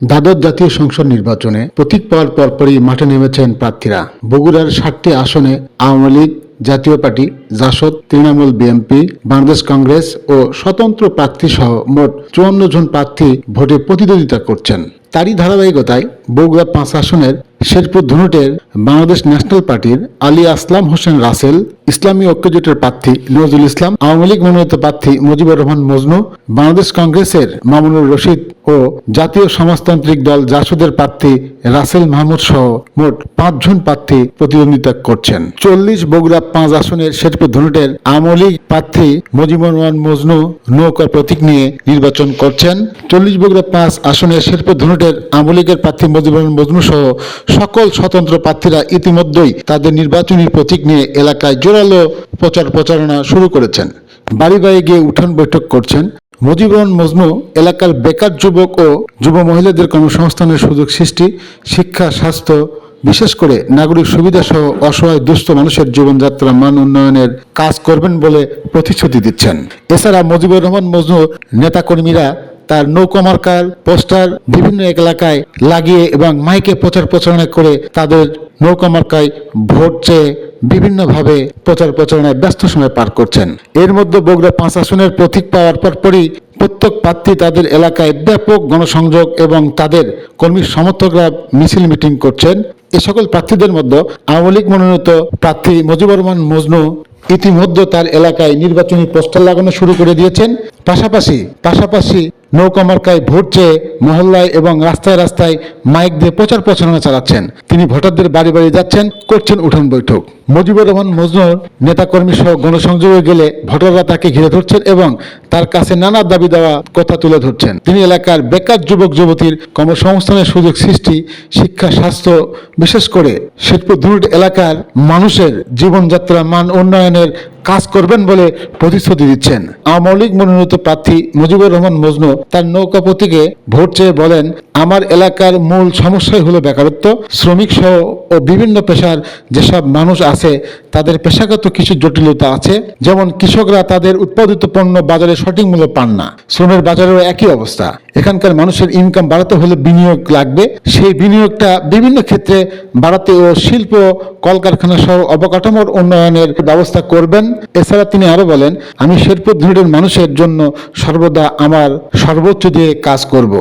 দ্বাদশ জাতীয় সংসদ নির্বাচনে প্রতীক পাওয়ার পরপরই মাঠে নেমেছেন প্রার্থীরা। বগুড়ার ষাটটি আসনে আওয়ামী লীগ, জাতীয় পার্টি, জাসদ, তৃণমূল বিএনপি, বাংলাদেশ কংগ্রেস ও স্বতন্ত্র প্রার্থী সহ মোট চুয়ান্ন জন প্রার্থী ভোটে প্রতিদ্বন্দ্বিতা করছেন। তারই ধারাবাহিকতায় বগুড়া পাঁচ আসনের শেরপুর ধুনুটের বাংলাদেশ ন্যাশনাল পার্টির আলী আসলাম হোসেন রাসেল ইসলামী ঐক্যজোটের প্রার্থী নজরুল ইসলাম, আওয়ামী লীগ মনোনীত প্রার্থী মুজিবুর রহমান মজনু, বাংলাদেশ কংগ্রেসের মামুনুর রশিদ ও জাতীয় সমাজতান্ত্রিক দল জাসদের প্রার্থী রাসেল মাহমুদ সহ মোট পাঁচজন প্রার্থী প্রতিদ্বন্দ্বিতা করছেন। চল্লিশ বগুড়া পাঁচ আসনের শেরপুর ধুনুটের আওয়ামী লীগ প্রার্থী মুজিবুর রহমান মজনু নৌকার প্রতীক নিয়ে নির্বাচন করছেন। চল্লিশ বগুড়া পাঁচ আসনের শেরপুর ধনুটের আওয়ামী লীগের প্রার্থী মুজিবুর রহমান মজনু সহ সকল স্বতন্ত্র প্রার্থীরা ইতিমধ্যেই তাদের নির্বাচনী প্রতীক নিয়ে এলাকায় জোরালো প্রচার প্রচারণা শুরু করেছেন। বাড়ি বাড়ি গিয়ে উঠান বৈঠক করছেন। মুজিবুর মজনু এলাকার বেকার যুবক ও যুব মহিলাদের কর্মসংস্থানের সুযোগ সৃষ্টি, শিক্ষা, স্বাস্থ্য, বিশেষ করে নাগরিক সুবিধা সহ অসহায় দুস্থ মানুষের জীবনযাত্রা মান উন্নয়নের কাজ করবেন বলে প্রতিশ্রুতি দিচ্ছেন। এছাড়া মুজিবুর রহমান মজনু নেতাকর্মীরা তার নৌকা মার্কার, পোস্টার, বিভিন্ন এলাকায় লাগিয়ে এবং মাইকে প্রচার প্রচারণা করে তাদের নৌকা মার্কায় ভোট চেয়ে বিভিন্নভাবে প্রচার প্রচারণায় ব্যস্ত সময় পার করছেন। এর মধ্যে বগুড়া পাঁচ আসনের প্রতীক পাওয়ার পরপরই প্রত্যেক প্রার্থী তাদের এলাকায় ব্যাপক গণসংযোগ এবং তাদের কর্মী সমর্থকরা মিছিল মিটিং করছেন। এ সকল প্রার্থীদের মধ্যে আওয়ামী লীগ মনোনীত প্রার্থী মুজিবুর রহমান মজনু ইতিমধ্যে তার এলাকায় নির্বাচনী পোস্টার লাগানো শুরু করে দিয়েছেন। পাশাপাশি পাশাপাশি নৌকা মার্কায় ভোট চেয়ে মহল্লায় এবং রাস্তায় রাস্তায় মাইক দিয়ে প্রচার প্রচারণা চালাচ্ছেন। তিনি ভোটারদের বাড়ি বাড়ি যাচ্ছেন, করছেন উঠান বৈঠক। মুজিবুর রহমান মজনুর নেতাকর্মী সহ গণসংযোগে গেলে ভোটাররা তাকে ঘিরে ধরছেন এবং তার কাছে নানা দাবি দেওয়া কথা তুলে ধরছেন। তিনি এলাকার বেকার যুবক যুবতীর কর্মসংস্থানের সুযোগ সৃষ্টি, শিক্ষা, স্বাস্থ্য, বিশেষ করে শিল্প ধুরুট এলাকার মানুষের জীবনযাত্রা মান উন্নয়নের কাজ করবেন বলে প্রতিশ্রুতি দিচ্ছেন। আওয়ামী লীগ মনোনীত প্রার্থী মুজিবুর রহমান মজনু তার নৌকা প্রতীকে ভোট চেয়ে বলেন, আমার এলাকার মূল সমস্যাই হলো বেকারত্ব। শ্রমিক সহ ও বিভিন্ন পেশার যেসব মানুষ আছে, তাদের পেশাগত কিছু জটিলতা আছে। যেমন কৃষকরা তাদের উৎপাদিত পণ্য বাজারে সঠিক মূল্য পান না। শ্রমের বাজারেও একই অবস্থা। এখানকার মানুষের ইনকাম বাড়াতে হলে বিনিয়োগ লাগবে। সেই বিনিয়োগটা বিভিন্ন ক্ষেত্রে বাড়াতে ও শিল্প, কলকারখানা সহ অবকাঠামোর উন্নয়নের ব্যবস্থা করবেন। এছাড়া তিনি আরও বলেন, আমি শেরপুর ধুড়ের মানুষের জন্য সর্বদা আমার সর্বোচ্চ দিয়ে কাজ করব।